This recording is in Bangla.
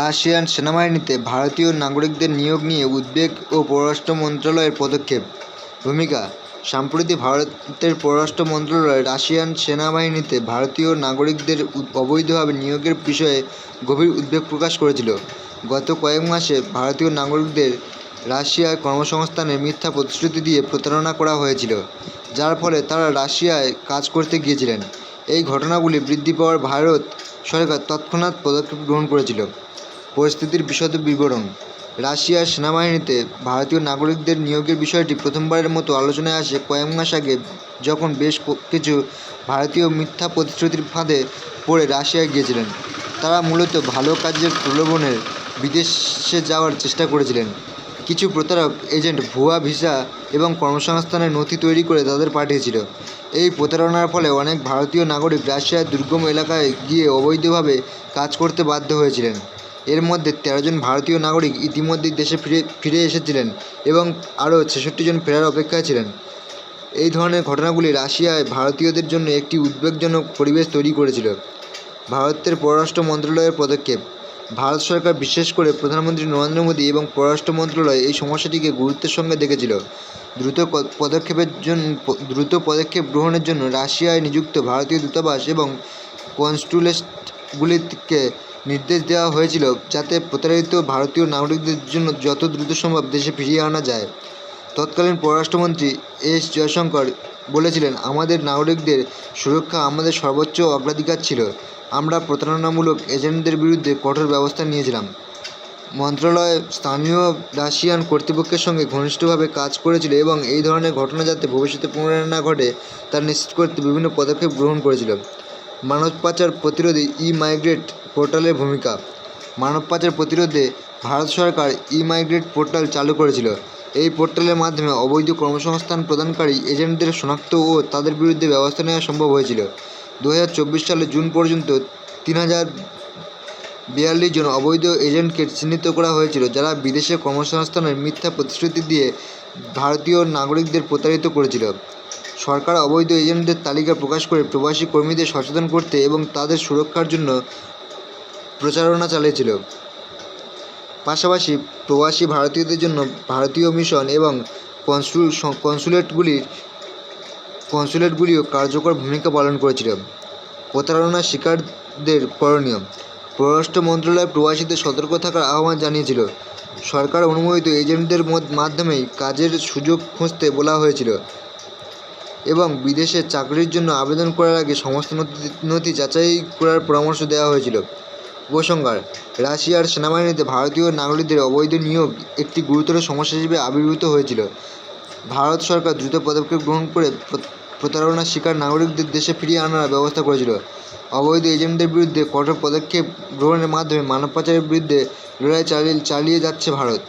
রাশিয়ান সেনাবাহিনীতে ভারতীয় নাগরিকদের নিয়োগ নিয়ে উদ্বেগ ও পররাষ্ট্র মন্ত্রণালয়ের পদক্ষেপ। ভূমিকা, সম্প্রতি ভারতের পররাষ্ট্র মন্ত্রণালয় রাশিয়ান সেনাবাহিনীতে ভারতীয় নাগরিকদের অবৈধভাবে নিয়োগের বিষয়ে গভীর উদ্বেগ প্রকাশ করেছিল। গত কয়েক মাসে ভারতীয় নাগরিকদের রাশিয়ায় কর্মসংস্থানের মিথ্যা প্রতিশ্রুতি দিয়ে প্রতারণা করা হয়েছিল, যার ফলে তারা রাশিয়ায় কাজ করতে গিয়েছিলেন। এই ঘটনাগুলি বৃদ্ধি পাওয়ার ভারত সরকার তৎক্ষণাৎ পদক্ষেপ গ্রহণ করেছিল। পরিস্থিতির বিশদ বিবরণ। রাশিয়ার সেনাবাহিনীতে ভারতীয় নাগরিকদের নিয়োগের বিষয়টি প্রথমবারের মতো আলোচনায় আসে কয়েক মাস আগে, যখন বেশ কিছু ভারতীয় মিথ্যা প্রতিশ্রুতির ফাঁদে পড়ে রাশিয়ায় গিয়েছিলেন। তারা মূলত ভালো কাজের প্রলোভনে বিদেশে যাওয়ার চেষ্টা করেছিলেন। কিছু প্রতারক, এজেন্ট, ভুয়া ভিসা এবং কর্মসংস্থানের নথি তৈরি করে তাদের পাঠিয়েছিল। এই প্রতারণার ফলে অনেক ভারতীয় নাগরিক রাশিয়ার দুর্গম এলাকায় গিয়ে অবৈধভাবে কাজ করতে বাধ্য হয়েছিলেন। এর মধ্যে তেরো জন ভারতীয় নাগরিক ইতিমধ্যেই দেশে ফিরে ফিরে এসেছিলেন এবং আরও ছেষট্টি জন ফেরার অপেক্ষায় ছিলেন। এই ধরনের ঘটনাগুলি রাশিয়ায় ভারতীয়দের জন্য একটি উদ্বেগজনক পরিবেশ তৈরি করেছিল। ভারতের পররাষ্ট্র মন্ত্রণালয়ের পদক্ষেপ, ভারত সরকার বিশেষ করে প্রধানমন্ত্রী নরেন্দ্র মোদী এবং পররাষ্ট্র মন্ত্রণালয় এই সমস্যাটিকে গুরুত্বের সঙ্গে দেখেছিল। দ্রুত পদক্ষেপের জন্য দ্রুত পদক্ষেপ গ্রহণের জন্য রাশিয়ায় নিযুক্ত ভারতীয় দূতাবাস এবং কনস্টুলেটগুলিকে নির্দেশ দেওয়া হয়েছিল যাতে প্রতারিত ভারতীয় নাগরিকদের জন্য যত দ্রুত সম্ভব দেশে ফিরিয়ে আনা যায়। তৎকালীন পররাষ্ট্রমন্ত্রী এস জয়শঙ্কর বলেছিলেন, আমাদের নাগরিকদের সুরক্ষা আমাদের সর্বোচ্চ অগ্রাধিকার ছিল। আমরা প্রতারণামূলক এজেন্টদের বিরুদ্ধে কঠোর ব্যবস্থা নিয়েছিলাম। মন্ত্রণালয় স্থানীয় রাশিয়ান কর্তৃপক্ষের সঙ্গে ঘনিষ্ঠভাবে কাজ করেছিল এবং এই ধরনের ঘটনা যাতে ভবিষ্যতে পুনরায় না ঘটে, তা নিশ্চিত করতে বিভিন্ন পদক্ষেপ গ্রহণ করেছিল। মানব পাচার প্রতিরোধে ই মাইগ্রেট পোর্টালের ভূমিকা। মানব পাচার প্রতিরোধে ভারত সরকার ই মাইগ্রেট পোর্টাল চালু করেছিল। এই পোর্টালের মাধ্যমে অবৈধ কর্মসংস্থান প্রদানকারী এজেন্টদের শনাক্ত ও তাদের বিরুদ্ধে ব্যবস্থা নেওয়া সম্ভব হয়েছিল। দু সালের জুন পর্যন্ত তিন হাজার বিয়াল্লিশ জন অবৈধ এজেন্টকে চিহ্নিত করা হয়েছিল, যারা বিদেশে কর্মসংস্থানের মিথ্যা প্রতিশ্রুতি দিয়ে ভারতীয় নাগরিকদের প্রতারিত করেছিল। সরকার অবৈধ এজেন্টদের তালিকা প্রকাশ করে প্রবাসী কর্মীদের সচেতন করতে এবং তাদের সুরক্ষার জন্য প্রচারণা চালিয়েছিল। পাশাপাশি প্রবাসী ভারতীয়দের জন্য ভারতীয় মিশন এবং কনসুল কনসুলেটগুলির কনসুলেটগুলিও কার্যকর ভূমিকা পালন করেছিল। প্রতারণা শিকারদের করণীয়। পররাষ্ট্র মন্ত্রণালয় প্রবাসীদের সতর্ক থাকার আহ্বান জানিয়েছিল। সরকার অনুমোদিত এজেন্টদের মাধ্যমেই কাজের সুযোগ খুঁজতে বলা হয়েছিল এবং বিদেশে চাকরির জন্য আবেদন করার আগে সমস্ত নথি নথি যাচাই করার পরামর্শ দেওয়া হয়েছিল। উপসংহার, রাশিয়ার সেনাবাহিনীতে ভারতীয় নাগরিকদের অবৈধ নিয়োগ একটি গুরুতর সমস্যা হিসেবে আবির্ভূত হয়েছিল। ভারত সরকার দ্রুত পদক্ষেপ গ্রহণ করে প্রতারণার শিকার নাগরিকদের দেশে ফিরিয়ে আনার ব্যবস্থা করেছিল। অবৈধ এজেন্টদের বিরুদ্ধে কঠোর পদক্ষেপ গ্রহণের মাধ্যমে মানব পাচারের বিরুদ্ধে লড়াই চালিয়ে চালিয়ে যাচ্ছে ভারত।